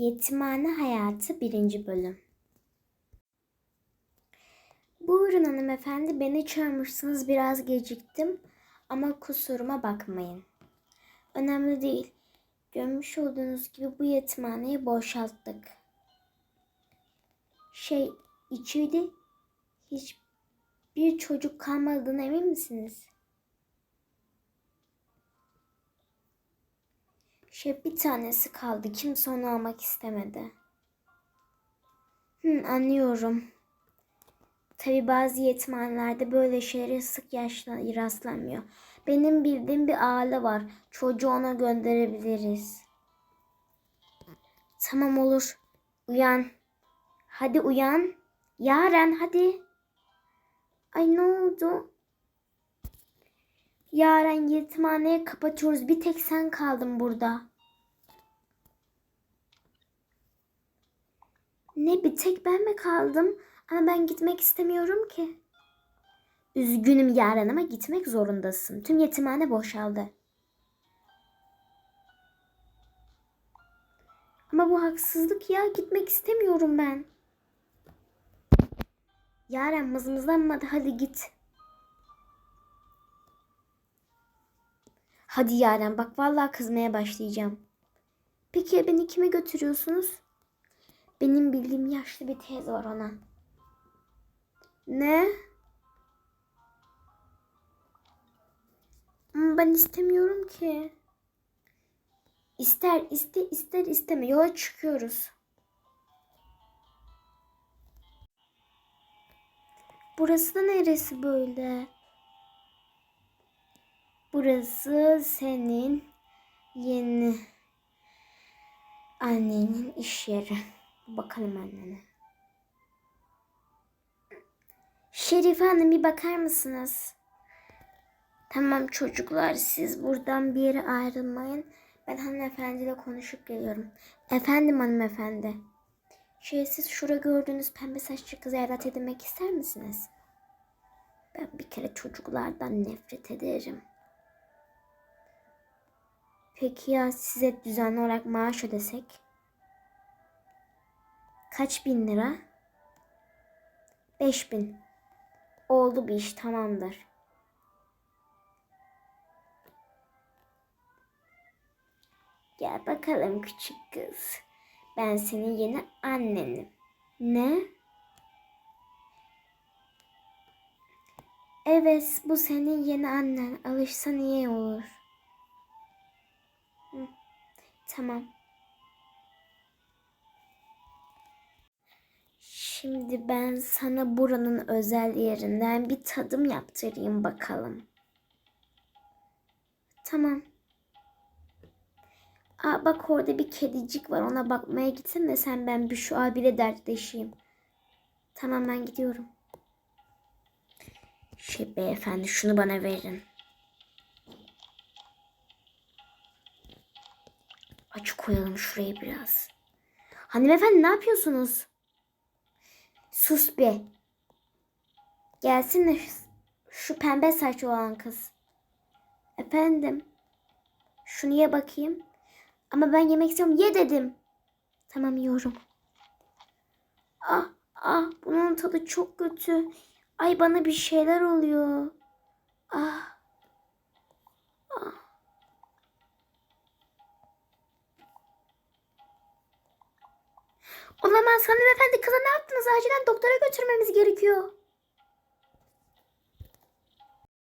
Yetimhane Hayatı 1. Bölüm Buyurun hanımefendi beni çağırmışsınız biraz geciktim ama kusuruma bakmayın. Önemli değil. Görmüş olduğunuz gibi bu yetimhaneyi boşalttık. Şey içeride hiç bir çocuk kalmadığına emin misiniz? Şey bir tanesi kaldı. Kimse onu almak istemedi. Hı, anlıyorum. Tabi bazı yetimhanelerde böyle şeylere sık yaşla rastlanmıyor. Benim bildiğim bir aile var. Çocuğu ona gönderebiliriz. Tamam olur. Uyan. Hadi uyan. Yaren hadi. Ay ne oldu? Yaren yetimhaneye kapatıyoruz. Bir tek sen kaldın burada. Ne bir tek ben mi kaldım? Ama ben gitmek istemiyorum ki. Üzgünüm Yaren ama gitmek zorundasın. Tüm yetimhane boşaldı. Ama bu haksızlık ya. Gitmek istemiyorum ben. Yaren mızmızlanmadı. Hadi git. Hadi Yaren bak vallahi kızmaya başlayacağım. Peki ya beni kime götürüyorsunuz? Benim bildiğim yaşlı bir teyze var ona. Ne? Ben istemiyorum ki. İster iste ister isteme yola çıkıyoruz. Burası da neresi böyle? Burası senin yeni annenin iş yeri. Bakalım annene. Şerife Hanım bir bakar mısınız? Tamam çocuklar siz buradan bir yere ayrılmayın. Ben hanımefendiyle konuşup geliyorum. Efendim hanımefendi. Şey siz şurada gördüğünüz pembe saçlı kızı evlat edinmek ister misiniz? Ben bir kere çocuklardan nefret ederim. Peki ya size düzenli olarak maaş ödesek? Kaç bin lira? Beş bin. Oldu bir iş tamamdır. Gel bakalım küçük kız. Ben senin yeni annenim. Ne? Evet, bu senin yeni annen. Alışsan iyi olur. Tamam. Şimdi ben sana buranın özel yerinden bir tadım yaptırayım bakalım. Tamam. Aa, bak orada bir kedicik var. Ona bakmaya gitsene sen ben bir şu abiyle dertleşeyim. Tamam ben gidiyorum. Şey beyefendi şunu bana verin. Koyalım şurayı biraz. Hanımefendi ne yapıyorsunuz? Sus be. Gelsin de şu, şu pembe saçlı olan kız. Efendim. Şunu ye bakayım. Ama ben yemek istiyorum. Ye dedim. Tamam yiyorum. Ah ah bunun tadı çok kötü. Ay bana bir şeyler oluyor. Olamaz hanımefendi kıza ne yaptınız? Acilen doktora götürmemiz gerekiyor.